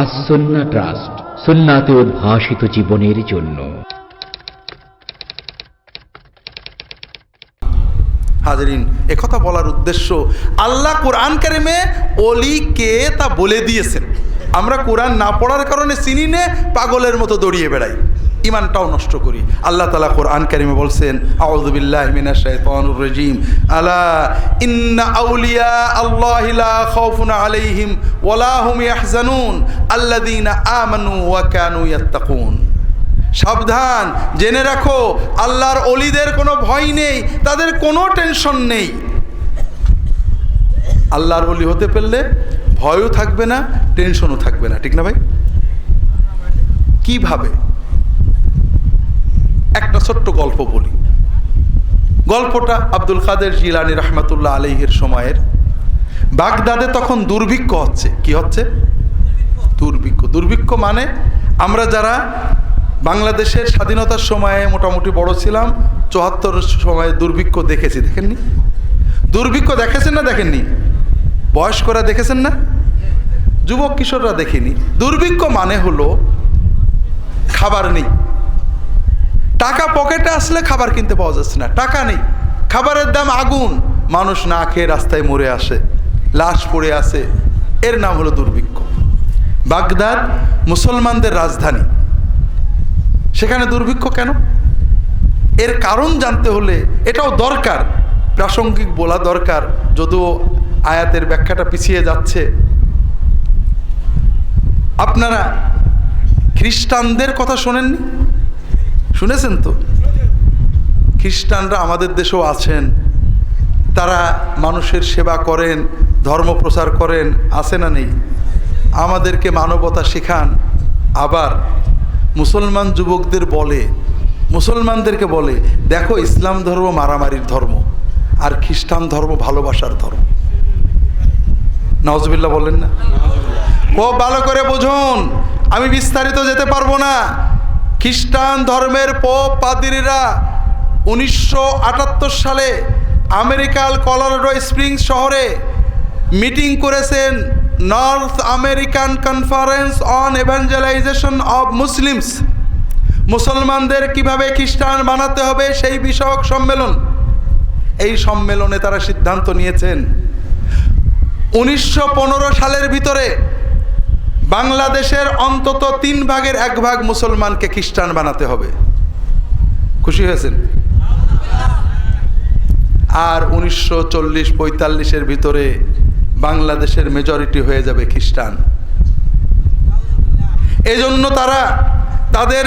আসন্না trust, সুন্নাতে উদ্ভাসিত জীবনের জন্য। হাজরিন একথা বলার উদ্দেশ্য আল্লাহ কোরআন কারিমে অলি কে তা বলে দিয়েছেন। আমরা কোরআন না পড়ার কারণে চিনি নে, পাগলের মতো দড়িয়ে বেড়াই। ইমানটাও নষ্ট করি। আল্লাহ তালা কোরআন কারিমে বলছেন আউযুবিল্লাহি মিনাশ শাইতানির রাজিম। ইন্না আউলিয়া আলাইহিম সাবধান, জেনে রাখো, আল্লাহর অলিদের কোনো ভয় নেই, তাদের কোনো টেনশন নেই। আল্লাহর অলি হতে পারলে ভয়ও থাকবে না, টেনশনও থাকবে না। ঠিক না ভাই? কীভাবে? একটা ছোট্ট গল্প বলি। গল্পটা আব্দুল কাদের জিলানি রহমাতুল্লাহ আলহের সময়ের। বাগদাদে তখন দুর্ভিক্ষ হচ্ছে। কি হচ্ছে? দুর্ভিক্ষ। দুর্ভিক্ষ মানে আমরা যারা বাংলাদেশের স্বাধীনতার সময়ে মোটামুটি বড় ছিলাম, চুয়াত্তর সময়ে দুর্ভিক্ষ দেখেছি। দেখেননি? দুর্ভিক্ষ দেখেছেন না দেখেননি? বয়স্করা দেখেছেন না? যুবক কিশোররা দেখেনি। দুর্ভিক্ষ মানে হলো খাবার নেই। টাকা পকেটে আসলে খাবার কিনতে পাওয়া যাচ্ছে না, টাকা নেই। খাবারের দাম আগুন, মানুষ না খেয়ে রাস্তায় মরে আসে, লাশ পড়ে আসে। এর নাম হলো দুর্ভিক্ষ। বাগদাদ মুসলমানদের রাজধানী। সেখানে দুর্ভিক্ষ কেন? এর কারণ জানতে হলে এটাও দরকার, প্রাসঙ্গিক বলা দরকার, যদিও আয়াতের ব্যাখ্যাটা পিছিয়ে যাচ্ছে। আপনারা খ্রিস্টানদের কথা শোনেননি? শুনেছেন তো? খ্রিস্টানরা আমাদের দেশেও আছেন। তারা মানুষের সেবা করেন, ধর্ম প্রচার করেন, আছে না নেই? আমাদেরকে মানবতা শেখান। আবার মুসলমান যুবকদের বলে, মুসলমানদেরকে বলে, দেখো, ইসলাম ধর্ম মারামারির ধর্ম, আর খ্রিস্টান ধর্ম ভালোবাসার ধর্ম। নওয়াজবিল্লা বলেন না? ও ভালো করে বুঝুন। আমি বিস্তারিত যেতে পারব না। খ্রিস্টান ধর্মের পোপ পাদিরিরা উনিশশো আটাত্তর সালে আমেরিকার কলোরাডো স্প্রিংস শহরে মিটিং করেছেন North American Conference on Evangelization of Muslims. মুসলমানদের কীভাবে খ্রিস্টান বানাতে হবে সেই বিষয়ক সম্মেলন। এই সম্মেলনে তারা সিদ্ধান্ত নিয়েছেন। উনিশশো পনেরো সালের ভিতরে বাংলাদেশের অন্তত তিন ভাগের এক ভাগ মুসলমানকে খ্রিস্টান বানাতে হবে। খুশি হয়েছেন? আর উনিশশো চল্লিশ পঁয়তাল্লিশের ভিতরে বাংলাদেশের মেজরিটি হয়ে যাবে খ্রিস্টান। এজন্য তারা তাদের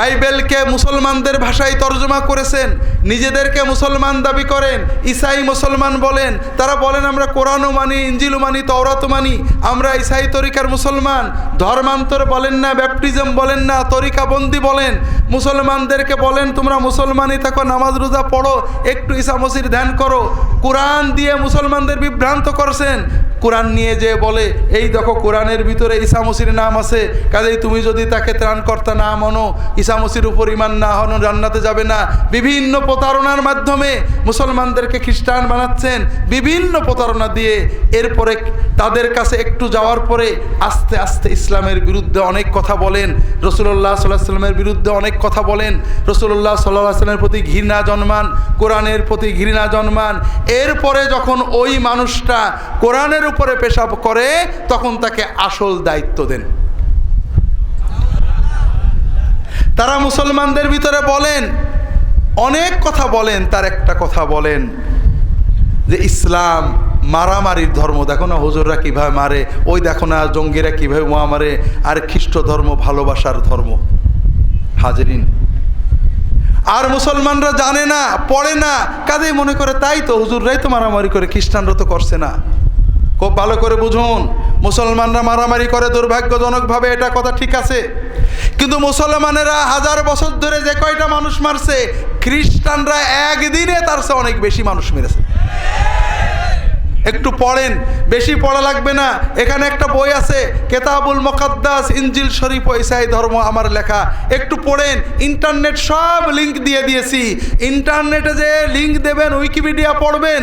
বাইবেলকে মুসলমানদের ভাষায় তর্জমা করেছেন, নিজেদেরকে মুসলমান দাবি করেন, ইসাই মুসলমান বলেন, তারা বলেন, আমরা কোরআনও মানি ইঞ্জিলও মানি, তওরাতও মানি, আমরা ইসাই তরিকার মুসলমান। ধর্মান্তর বলেন না, ব্যাপটিজম বলেন না, তরিকাবন্দি বলেন। মুসলমানদেরকে বলেন, তোমরা মুসলমানই থাকো, নামাজ, রোজা পড়ো, একটু ঈসা মসির ধ্যান করো। কোরআন দিয়ে মুসলমানদের বিভ্রান্ত করছেন কোরআন নিয়ে যে বলে, এই দেখো কোরআনের ভিতরে ঈসা মসির নাম আছে, কাজেই তুমি যদি তাকে ত্রাণকর্তা না মনো, ঈসা মসির উপর ইমান না হন জান্নাতে যাবে না। বিভিন্ন প্রতারণার মাধ্যমে মুসলমানদেরকে খ্রিস্টান বানাচ্ছেন, বিভিন্ন প্রতারণা দিয়ে। এরপরে তাদের কাছে একটু যাওয়ার পরে আস্তে আস্তে ইসলামের বিরুদ্ধে অনেক কথা বলেন রসুল্লাহ সাল্লাহ সাল্লামের বিরুদ্ধে অনেক কথা বলেন রসুল্লাহ সাল্লাহ সাল্লামের প্রতি ঘৃণা জন্মান, কোরআনের প্রতি ঘৃণা জন্মান। এরপরে যখন ওই মানুষটা কোরআনের উপরে পেশাব করে, তখন তাকে আসল দায়িত্ব দেন। তারা মুসলমানদের ভিতরে বলেন, অনেক কথা বলেন, তার একটা কথা বলেন, যে ইসলাম মারামারির ধর্ম। দেখো না হুজুররা কীভাবে মারে, ওই দেখো না জঙ্গিরা কীভাবে মোয়া মারে, আর খ্রিস্ট ধর্ম ভালোবাসার ধর্ম। হাজরিন, আর মুসলমানরা জানে না, পড়ে না, কাজেই মনে করে তাই তো হুজুররাই তো মারামারি করে, খ্রিস্টানরা তো করছে না। খুব ভালো করে বুঝুন, মুসলমানরা মারামারি করে দুর্ভাগ্যজনকভাবে এটা কথা ঠিক আছে। কিন্তু মুসলমানেরা হাজার বছর ধরে যে কয়টা মানুষ মারছে, খ্রিস্টানরা একদিনে তার চেয়ে অনেক বেশি মানুষ মেরেছে। একটু পড়েন, বেশি পড়া লাগবে না। এখানে একটা বই আছে, কেতাবুল মকাদ্দাস ইঞ্জিল শরীফ ইসাই ধর্ম আমার লেখা। একটু পড়েন, ইন্টারনেট সব লিংক দিয়ে দিয়েছি। ইন্টারনেটে যে লিংক দেবেন, উইকিপিডিয়া পড়বেন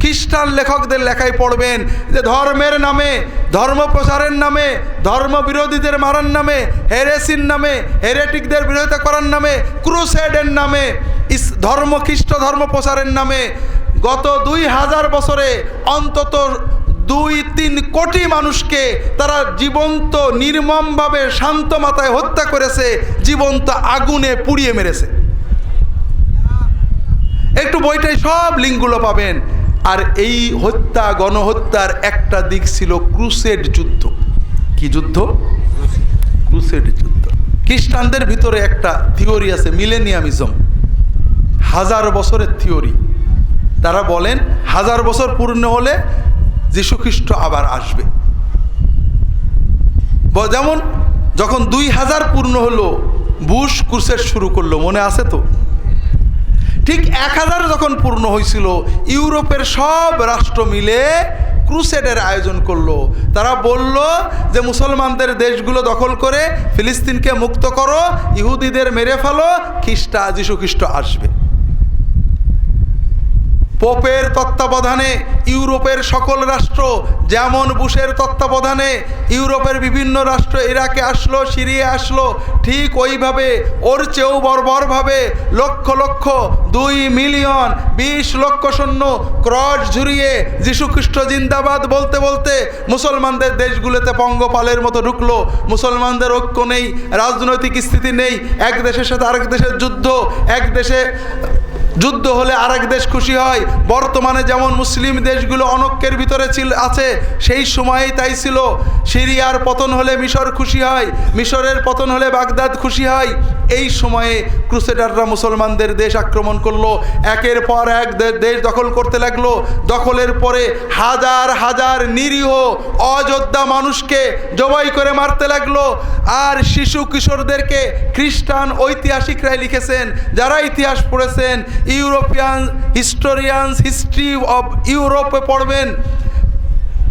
খ্রিস্টান লেখকদের লেখায় পড়বেন যে ধর্মের নামে ধর্ম প্রচারের নামে ধর্ম বিরোধীদের মারার নামে, হেরেসির নামে, হেরেটিকদের বিরোধিতা করার নামে, ক্রুসেডের নামে, ইস ধর্ম খ্রিস্ট ধর্ম প্রচারের নামে গত দুই হাজার বছরে অন্তত দুই তিন কোটি মানুষকে তারা জীবন্ত, নির্মমভাবে শান্ত মাথায় হত্যা করেছে, জীবন্ত আগুনে পুড়িয়ে মেরেছে। একটু বইটাই সব লিঙ্কগুলো পাবেন। আর এই হত্যা, গণহত্যার একটা দিক ছিল ক্রুসেড যুদ্ধ। কি যুদ্ধ? ক্রুসেড যুদ্ধ। খ্রিস্টানদের ভিতরে একটা থিওরি আছে, মিলেনিয়ামিজম। হাজার বছরের থিওরি। তারা বলেন, হাজার বছর পূর্ণ হলে যীশুখ্রিস্ট আবার আসবে। যেমন, যখন দুই হাজার পূর্ণ হলো, বুশ ক্রুসেড শুরু করল, মনে আছে তো? ঠিক এক হাজার যখন পূর্ণ হয়েছিল ইউরোপের সব রাষ্ট্র মিলে ক্রুসেডের আয়োজন করল। তারা বলল যে, মুসলমানদের দেশগুলো দখল করে ফিলিস্তিনকে মুক্ত করো, ইহুদিদের মেরে ফেলো, খ্রিস্টা যীশু খ্রিস্ট আসবে। পোপের তত্ত্বাবধানে ইউরোপের সকল রাষ্ট্র, যেমন বুশের তত্ত্বাবধানে ইউরোপের বিভিন্ন রাষ্ট্র ইরাকে আসলো, সিরিয়া আসলো, ঠিক ওইভাবে, ওর চেয়েও বর্বরভাবে লক্ষ লক্ষ, দুই মিলিয়ন বিশ লক্ষ সৈন্য ক্রস ঝুরিয়ে যীশুখ্রিস্ট জিন্দাবাদ বলতে বলতে মুসলমানদের দেশগুলোতে পঙ্গপালের মতো ঢুকলো। মুসলমানদের ঐক্য নেই, রাজনৈতিক স্থিতি নেই, এক দেশের সাথে আরেক দেশের যুদ্ধ, এক দেশে যুদ্ধ হলে আরেক দেশ খুশি হয়। বর্তমানে যেমন মুসলিম দেশগুলো অনক্যের ভিতরে ছিল, আছে, সেই সময়েই তাই ছিল। সিরিয়ার পতন হলে মিশর খুশি হয়, মিশরের পতন হলে বাগদাদ খুশি হয়। এই সময়ে ক্রুসেডাররা মুসলমানদের দেশ আক্রমণ করল। একের পর এক দেশ দখল করতে লাগল। দখলের পরে হাজার হাজার নিরীহ, অযোধ্যা মানুষকে জবাই করে মারতে লাগল। আর শিশু কিশোরদেরকে খ্রিস্টান ঐতিহাসিকরাই লিখেছেন, যারা ইতিহাস পড়েছেন ইউরোপিয়ান হিস্টোরিয়ান হিস্ট্রি অফ ইউরোপে পড়বেন।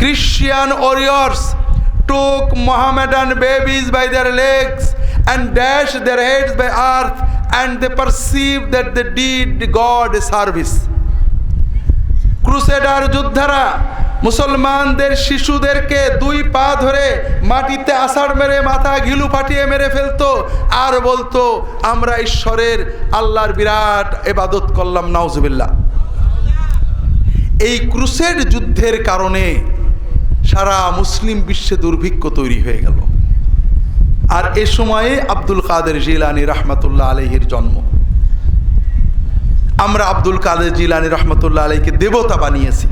Christian warriors took Mohammedan babies by their legs and dash their heads by earth and they perceive that they did God service crusader যোদ্ধারা মুসলমানদের শিশুদেরকে দুই পা ধরে মাটিতে আষাঢ় মেরে মাথা ঘিলু ফাটিয়ে মেরে ফেলতো। আর বলতো, আমরা ঈশ্বরের আল্লাহর বিরাট এবাদত করলাম, নাউজুবিল্লাহ। এই ক্রুসেড যুদ্ধের কারণে সারা মুসলিম বিশ্বে দুর্ভিক্ষ তৈরি হয়ে গেল। আর এ সময়ে আব্দুল কাদের জিলানি রহমতুল্লাহ আলহির জন্ম। আমরা আব্দুল কাদের জিলানি রহমতুল্লাহ আলহীকে দেবতা বানিয়েছি।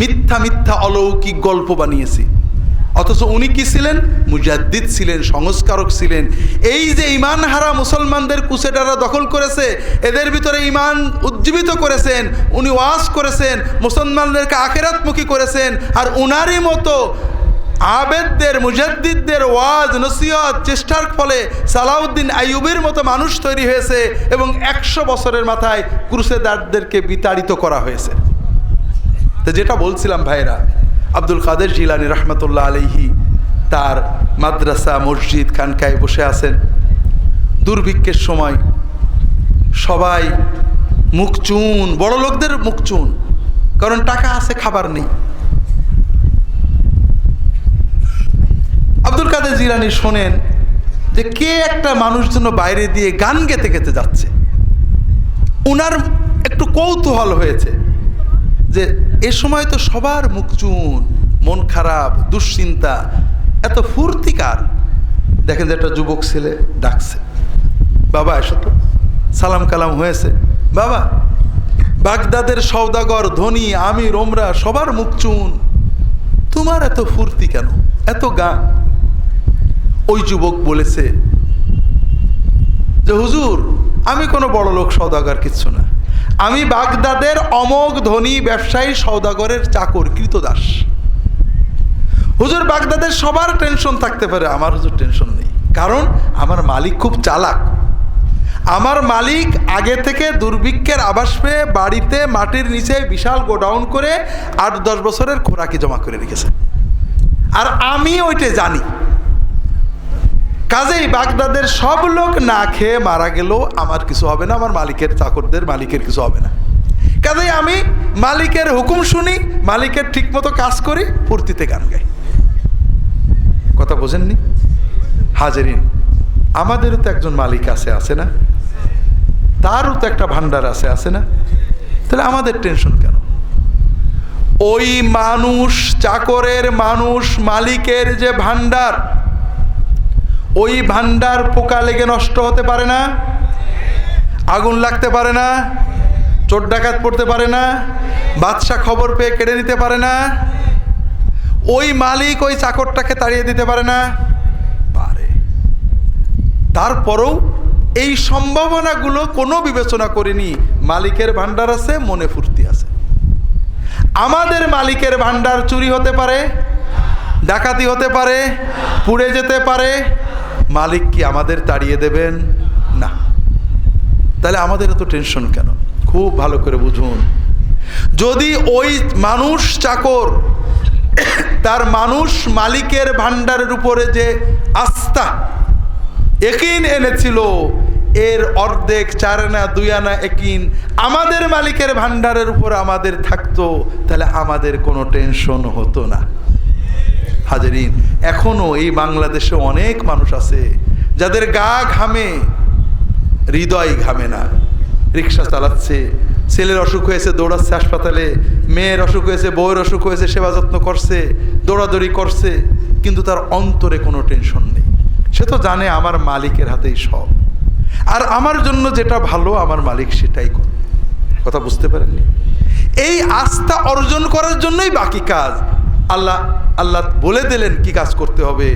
মিথ্যা মিথ্যা অলৌকিক গল্প বানিয়েছি। অথচ উনি কি ছিলেন? মুজাদ্দিদ ছিলেন, সংস্কারক ছিলেন। এই যে ইমান হারা মুসলমানদের কুসেটারা দখল করেছে, এদের ভিতরে ইমান উজ্জীবিত করেছেন, উনি ওয়াজ করেছেন, মুসলমানদেরকে আখেরাতমুখী করেছেন, আর উনারই মতো আবেদদের, মুজাদ্দিদদের ওয়াজ, নসিহত, চেষ্টার ফলে সালাউদ্দিন আইয়ুবের মতো মানুষ তৈরি হয়েছে এবং একশো বছরের মাথায় ক্রুসেদারদেরকে বিতাড়িত করা হয়েছে। তো যেটা বলছিলাম ভাইরা, আব্দুল কাদের জিলানি রহমতুল্লাহ আলহি তার মাদ্রাসা, মসজিদ, খানকায় বসে আছেন। দুর্ভিক্ষের সময় সবাই মুখ চুন, বড় লোকদের মুখ চুন, কারণ টাকা আছে, খাবার নেই। আব্দুল কাদের জিলানি শোনেন যে কে একটা মানুষ যেন বাইরে দিয়ে গান গেতে গেতে যাচ্ছে। উনার একটু কৌতূহল হয়েছে যে সময় তো সবার মুখ চুন, মন খারাপ, দুশ্চিন্তা, এত ফুর্তিকার দেখেন যে একটা যুবক ছেলে ডাকছে। বাবা, এসো তো। সালাম কালাম হয়েছে। বাবা, বাগদাদের সৌদাগর ধনী আমি রোমরা সবার মুখ চুন। তোমার এত ফুর্তি কেন? এত গান। ওই যুবক বলেছে যে, হুজুর, আমি কোনো বড় লোক সৌদাগর কিচ্ছু না। আমি বাগদাদের অমোঘ ধনী ব্যবসায়ী সৌদাগরের চাকর, কৃতদাস। হুজুর, বাগদাদের সবার টেনশন থাকতে পারে, আমার হুজুর টেনশন নেই। কারণ আমার মালিক খুব চালাক। আমার মালিক আগে থেকে দুর্ভিক্ষের আবাস পেয়ে বাড়িতে মাটির নিচে বিশাল গোডাউন করে আট দশ বছরের খোরাকি জমা করে রেখেছে। আর আমি ওইটা জানি। কাজেই বাগদাদের সব লোক না খেয়ে মারা গেলেও আমার কিছু হবে না, আমার মালিকের চাকরদের মালিকের কিছু হবে না। কাজেই আমি মালিকের হুকুম শুনি, মালিকের ঠিকমতো কাজ করি, ফুর্তিতে গান গাই। কথা বোঝেননি? হাজারিন, আমাদেরও তো একজন মালিক আছে আছে না? তারও তো একটা ভান্ডার আছে আছে না? তাহলে আমাদের টেনশন কেন? ওই মানুষ, চাকরের মানুষ, মালিকের যে ভান্ডার ওই ভান্ডার পোকা লেগে নষ্ট হতে পারে না, আগুন লাগতে পারে না, চোর ডাকাত পড়তে পারে না, বাদশাহ খবর পেয়ে কেড়ে নিতে পারে না, ওই মালিক ওই চাকরটাকে তাড়িয়ে দিতে পারে না, পারে। তারপরেও এই সম্ভাবনাগুলো কোনো বিবেচনা করিনি, মালিকের ভান্ডার আছে, মনে ফুর্তি আছে। আমাদের মালিকের ভান্ডার চুরি হতে পারে, ডাকাতি হতে পারে, পুড়ে যেতে পারে মালিক কি আমাদের তাড়িয়ে দেবেন? না। তাহলে আমাদের এত টেনশন কেন? খুব ভালো করে বুঝুন। যদি ওই মানুষ চাকর, তার মানুষ মালিকের ভান্ডারের উপরে যে আস্থা একিন এনেছিল, এর অর্ধেক চার আনা, দুই আনা একিন আমাদের মালিকের ভান্ডারের উপর আমাদের থাকতো, তাহলে আমাদের কোনো টেনশন হতো না। হাজারিন। এখনও এই বাংলাদেশে অনেক মানুষ আছে যাদের গা ঘামে, হৃদয় ঘামে না। রিক্সা চালাচ্ছে, ছেলের অসুখ হয়েছে, দৌড়াচ্ছে হাসপাতালে, মেয়ের অসুখ হয়েছে, বউয়ের অসুখ হয়েছে, সেবা যত্ন করছে, দৌড়াদৌড়ি করছে, কিন্তু তার অন্তরে কোনো টেনশন নেই। সে তো জানে আমার মালিকের হাতেই সব। আর আমার জন্য যেটা ভালো, আমার মালিক সেটাই করে কথা বুঝতে পারেননি? এই আস্থা অর্জন করার জন্যই বাকি কাজ। আল্লাহ আল্লাহ বলে দিলেন কি কাজ করতে হবে।